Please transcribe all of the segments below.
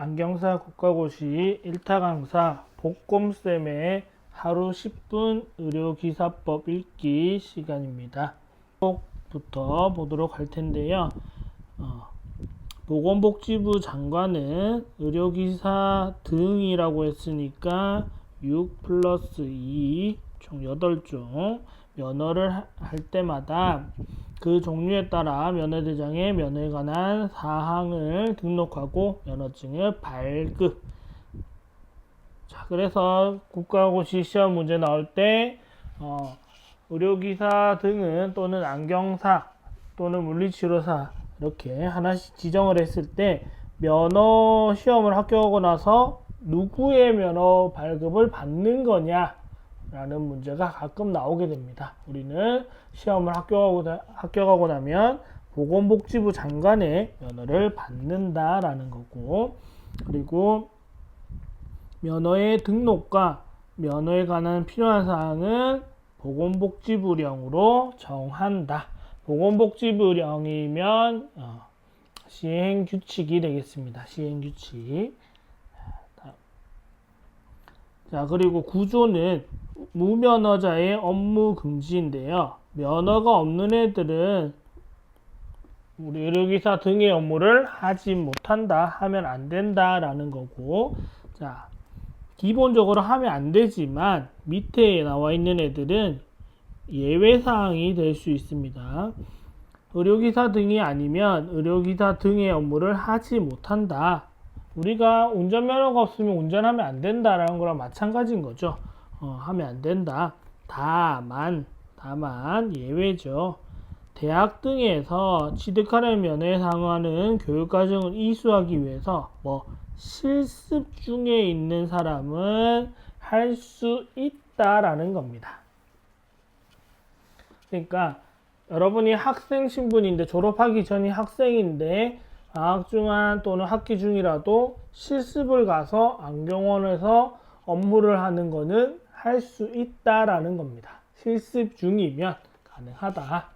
안경사 국가고시 1타 강사 복곰쌤의 하루 10분 의료기사법 읽기 시간입니다. 부터 보도록 할 텐데요. 어, 보건복지부 장관은 의료기사 등이라고 했으니까 6 플러스 2, 총 8종 면허를 하- 할 때마다 그 종류에 따라 면허대장에 면허에 관한 사항을 등록하고 면허증을 발급. 자, 그래서 국가고시 시험 문제 나올 때, 어, 의료기사 등은 또는 안경사 또는 물리치료사 이렇게 하나씩 지정을 했을 때 면허 시험을 합격하고 나서 누구의 면허 발급을 받는 거냐 라는 문제가 가끔 나오게 됩니다. 우리는 시험을 합격하고, 나- 합격하고 나면 보건복지부 장관의 면허를 받는다라는 거고 그리고 면허의 등록과 면허에 관한 필요한 사항은 보건복지부령으로 정한다. 보건복지부령이면 어, 시행규칙이 되겠습니다. 시행규칙. 자, 그리고 구조는 무면허자의 업무 금지인데요. 면허가 없는 애들은 우리 의료기사 등의 업무를 하지 못한다, 하면 안 된다라는 거고, 자, 기본적으로 하면 안 되지만 밑에 나와 있는 애들은 예외 사항이 될 수 있습니다. 의료기사 등이 아니면 의료기사 등의 업무를 하지 못한다. 우리가 운전면허가 없으면 운전하면 안 된다라는 거랑 마찬가지인 거죠. 어, 하면 안 된다. 다만, 다만 예외죠. 대학 등에서 취득하는 면허에 상응하는 교육과정을 이수하기 위해서 뭐 실습 중에 있는 사람은 할 수 있다라는 겁니다. 그러니까 여러분이 학생 신분인데 졸업하기 전이 학생인데 방학 중한 또는 학기 중이라도 실습을 가서 안경원에서 업무를 하는 거는 할수 있다라는 겁니다. 실습 중이면 가능하다.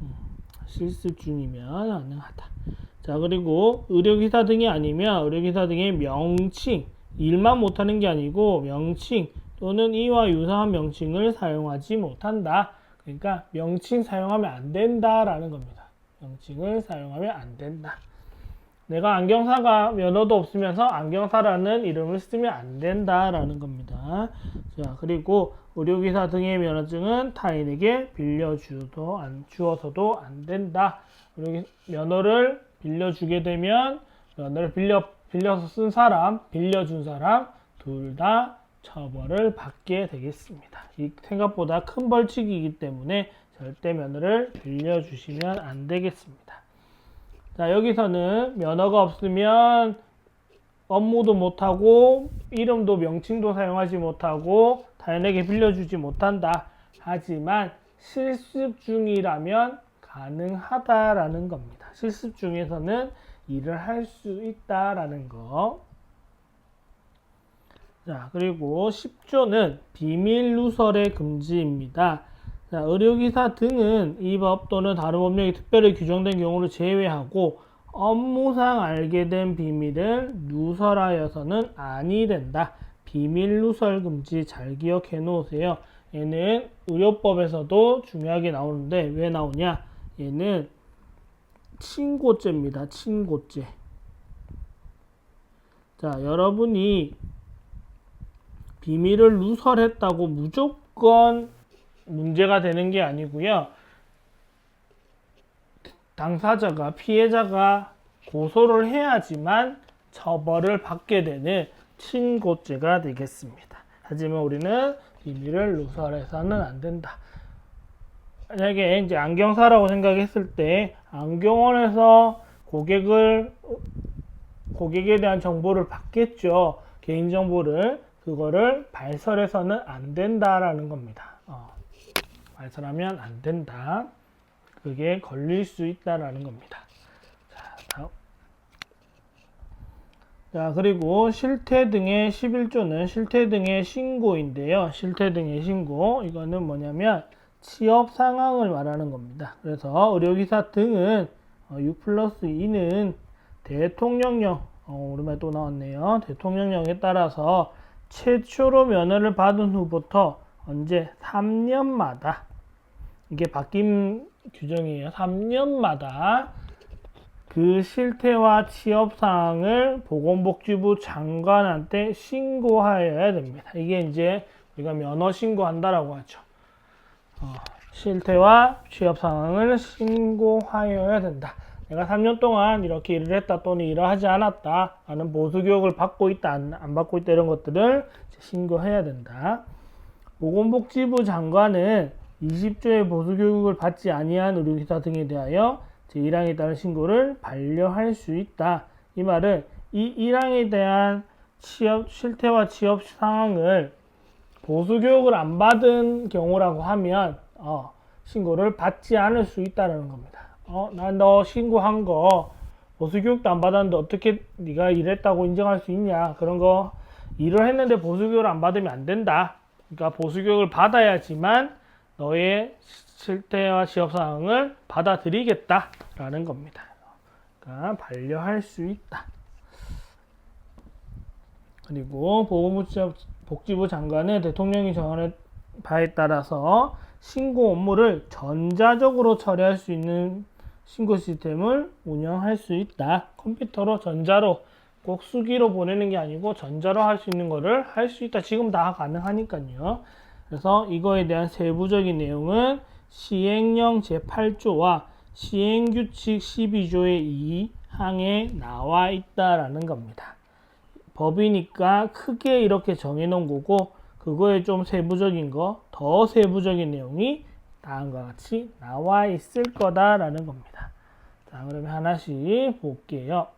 음, 실습 중이면 가능하다. 자, 그리고 의료기사 등이 아니면 의료기사 등의 명칭, 일만 못하는 게 아니고 명칭 또는 이와 유사한 명칭을 사용하지 못한다. 그러니까 명칭 사용하면 안 된다라는 겁니다. 명칭을 사용하면 안 된다. 내가 안경사가 면허도 없으면서 안경사라는 이름을 쓰면 안 된다라는 겁니다. 자, 그리고 의료기사 등의 면허증은 타인에게 빌려주도 안 주어서도 안 된다. 의료기- 면허를 빌려주게 되면 면허를 빌려 빌려서 쓴 사람, 빌려준 사람 둘 다 처벌을 받게 되겠습니다. 이 생각보다 큰 벌칙이기 때문에 절대 면허를 빌려주시면 안 되겠습니다. 자, 여기서는 면허가 없으면 업무도 못하고 이름도 명칭도 사용하지 못하고 타인에게 빌려주지 못한다. 하지만 실습 중이라면 가능하다라는 겁니다. 실습 중에서는 일을 할 수 있다라는 거. 자, 그리고 10조는 비밀 누설의 금지입니다. 자, 의료기사 등은 이 법 또는 다른 법령이 특별히 규정된 경우를 제외하고 업무상 알게 된 비밀을 누설하여서는 아니 된다. 비밀 누설 금지 잘 기억해 놓으세요. 얘는 의료법에서도 중요하게 나오는데 왜 나오냐? 얘는 친고죄입니다. 친고죄. 자, 여러분이 비밀을 누설했다고 무조건 문제가 되는 게 아니고요. 당사자가 피해자가 고소를 해야지만 처벌을 받게 되는 친고죄가 되겠습니다. 하지만 우리는 비밀을 누설해서는 안 된다. 만약에 이제 안경 사라고 생각했을 때 안경원에서 고객을 고객에 대한 정보를 받겠죠. 개인 정보를 그거를 발설해서는 안 된다라는 겁니다. 어, 발설하면 안 된다. 그게 걸릴 수 있다라는 겁니다. 자, 다음. 자, 그리고 실태 등의 11조는 실태 등의 신고인데요. 실태 등의 신고. 이거는 뭐냐면 취업 상황을 말하는 겁니다. 그래서 의료기사 등은 어, 6 플러스 2는 대통령령 어, 오랜만에 또 나왔네요. 대통령령에 따라서 최초로 면허를 받은 후부터 언제 3년마다 이게 바뀐 규정이에요. 3년마다 그 실태와 취업 사항을 보건복지부 장관한테 신고하여야 됩니다. 이게 이제 우리가 면허 신고한다라고 하죠. 어, 실태와 취업 상황을 신고하여야 된다. 내가 3년 동안 이렇게 일을 했다 또는 일을 하지 않았다 하는 보수 교육을 받고 있다 안, 안 받고 있다 이런 것들을 신고해야 된다. 보건복지부 장관은 20조의 보수 교육을 받지 아니한 의료기사 등에 대하여 제1항에 따른 신고를 반려할 수 있다. 이 말은 이 1항에 대한 취업 실태와 취업 상황을 보수 교육을 안 받은 경우라고 하면 어, 신고를 받지 않을 수 있다는 겁니다. 어, 난 너 신고한 거 보수 교육도 안 받았는데 어떻게 네가 일했다고 인정할 수 있냐? 그런 거 일을 했는데 보수 교육을 안 받으면 안 된다. 그러니까 보수 교육을 받아야지만 너의 실태와 취업 상황을 받아들이겠다라는 겁니다. 그러니까 반려할 수 있다. 그리고 보건복지부 장관은 대통령이 정하는 바에 따라서 신고 업무를 전자적으로 처리할 수 있는 신고 시스템을 운영할 수 있다. 컴퓨터로 전자로 꼭 수기로 보내는 게 아니고 전자로 할 수 있는 거를 할 수 있다. 지금 다 가능하니까요. 그래서 이거에 대한 세부적인 내용은 시행령 제8조와 시행규칙 12조의 2항에 나와 있다라는 겁니다. 법이니까 크게 이렇게 정해놓은 거고 그거에 좀 세부적인 거, 더 세부적인 내용이 다음과 같이 나와 있을 거다라는 겁니다. 자, 그러면 하나씩 볼게요.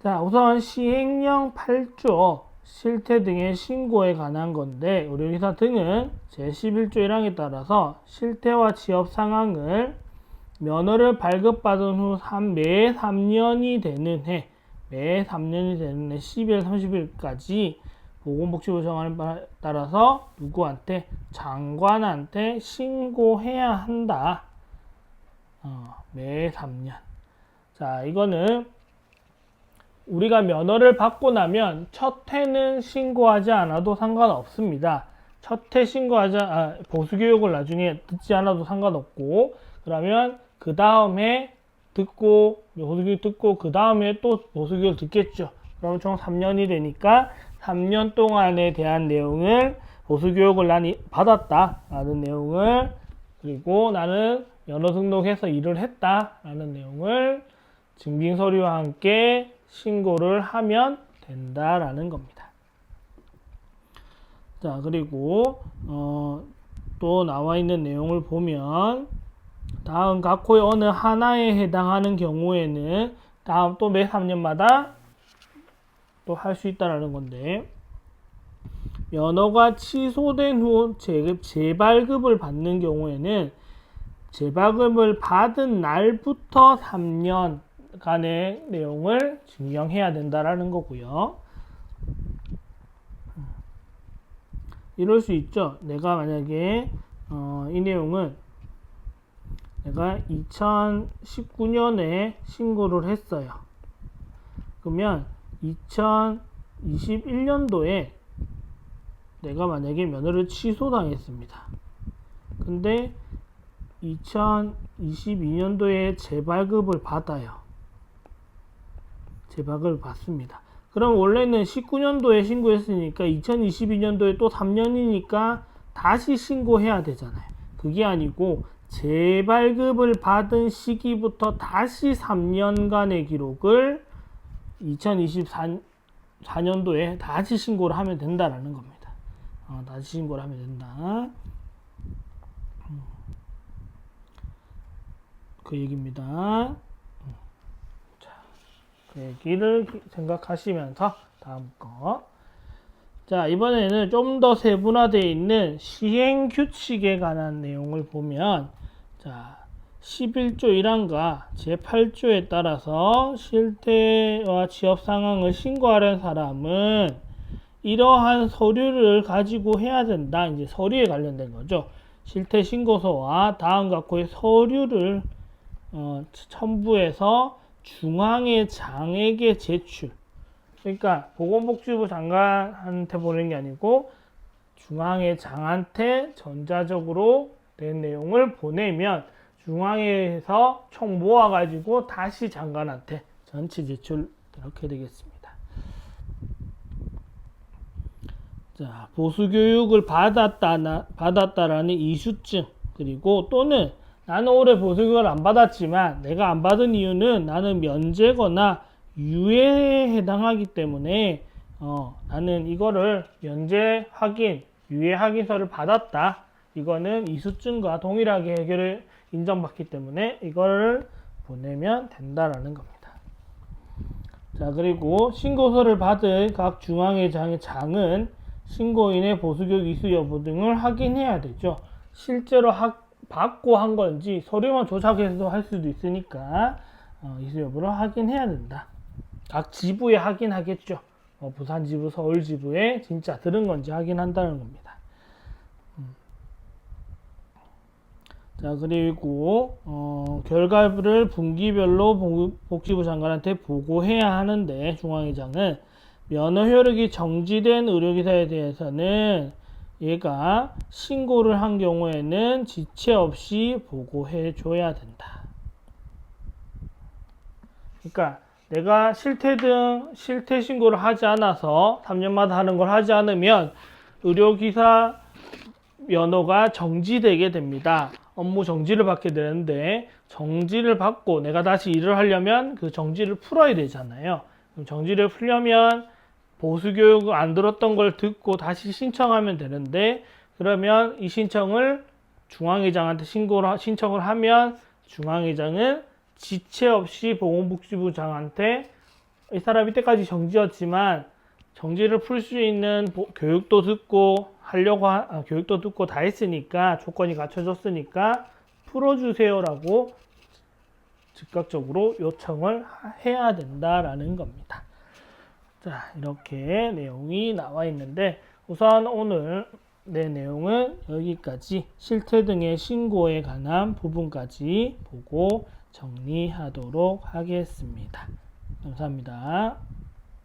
자, 우선 시행령 8조 실태 등의 신고에 관한 건데 의료기사 등은 제11조 1항에 따라서 실태와 취업 상황을 면허를 발급받은 후매 3년이 되는 해, 매 3년이 되는 해 12월 30일까지 보건복지부 정안에 따라서 누구한테 장관한테 신고해야 한다. 어, 매 3년. 자, 이거는 우리가 면허를 받고 나면 첫 해는 신고하지 않아도 상관없습니다. 첫 해 신고하자 아, 보수 교육을 나중에 듣지 않아도 상관없고 그러면 그 다음에 듣고 보수 교육 듣고 그 다음에 또 보수 교육 듣겠죠. 그러면 총 3년이 되니까 3년 동안에 대한 내용을 보수 교육을 난 받았다라는 내용을 그리고 나는 면허 등록해서 일을 했다라는 내용을 증빙 서류와 함께 신고를 하면 된다라는 겁니다. 자, 그리고 어, 또 나와 있는 내용을 보면 다음 각호의 어느 하나에 해당하는 경우에는 다음 또 매 3년마다 또 할 수 있다라는 건데 면허가 취소된 후 재급, 재발급을 받는 경우에는 재발급을 받은 날부터 3년 간의 내용을 증명해야 된다라는 거고요. 이럴 수 있죠. 내가 만약에 어, 이 내용은 내가 2019년에 신고를 했어요. 그러면 2021년도에 내가 만약에 면허를 취소당했습니다. 근데 2022년도에 재발급을 받아요. 재박을 받습니다. 그럼 원래는 19년도에 신고했으니까 2022년도에 또 3년이니까 다시 신고해야 되잖아요. 그게 아니고 재발급을 받은 시기부터 다시 3년간의 기록을 2024년도에 다시 신고를 하면 된다라는 겁니다. 어, 다시 신고를 하면 된다. 음. 그 얘기입니다. 얘기를 생각하시면서 다음 거. 자, 이번에는 좀 더 세분화되어 있는 시행 규칙에 관한 내용을 보면, 자, 11조 1항과 제8조에 따라서 실태와 취업 상황을 신고하려는 사람은 이러한 서류를 가지고 해야 된다. 이제 서류에 관련된 거죠. 실태 신고서와 다음 각호의 서류를 어, 첨부해서 중앙의 장에게 제출. 그러니까 보건복지부 장관한테 보내는 게 아니고 중앙의 장한테 전자적으로 된 내용을 보내면 중앙에서 총 모아가지고 다시 장관한테 전체 제출 이렇게 되겠습니다. 자, 보수교육을 받았다, 나, 받았다라는 이슈증, 그리고 또는 나는 올해 보수교육을 안 받았지만 내가 안 받은 이유는 나는 면제거나 유예에 해당하기 때문에 어, 나는 이거를 면제 확인, 유예 확인서를 받았다. 이거는 이수증과 동일하게 해결을 인정받기 때문에 이거를 보내면 된다라는 겁니다. 자, 그리고 신고서를 받을 각 중앙회 장의 장은 신고인의 보수교육 이수 여부 등을 확인해야 되죠. 실제로 학, 받고 한 건지 서류만 조작해서 할 수도 있으니까 어, 이수 여부를 확인해야 된다. 각 지부에 확인하겠죠. 어, 부산 지부, 서울 지부에 진짜 들은 건지 확인한다는 겁니다. 음. 자 그리고 어, 결과를 분기별로 복- 복지부 장관한테 보고해야 하는데 중앙회장은 면허 효력이 정지된 의료기사에 대해서는 얘가 신고를 한 경우에는 지체 없이 보고해 줘야 된다. 그러니까 내가 실태 등 실태 신고를 하지 않아서 3년마다 하는 걸 하지 않으면 의료기사 면허가 정지되게 됩니다. 업무 정지를 받게 되는데 정지를 받고 내가 다시 일을 하려면 그 정지를 풀어야 되잖아요. 그럼 정지를 풀려면 보수 교육 안 들었던 걸 듣고 다시 신청하면 되는데 그러면 이 신청을 중앙회장한테 신고를 하- 신청을 하면 중앙회장은 지체 없이 보건복지부장한테 이 사람 이 때까지 정지였지만 정지를 풀 수 있는 보- 교육도 듣고 하려고 하- 아, 교육도 듣고 다 했으니까 조건이 갖춰졌으니까 풀어주세요라고 즉각적으로 요청을 하- 해야 된다라는 겁니다. 자 이렇게 내용이 나와 있는데 우선 오늘 내 내용은 여기까지 실태 등의 신고에 관한 부분까지 보고 정리하도록 하겠습니다. 감사합니다.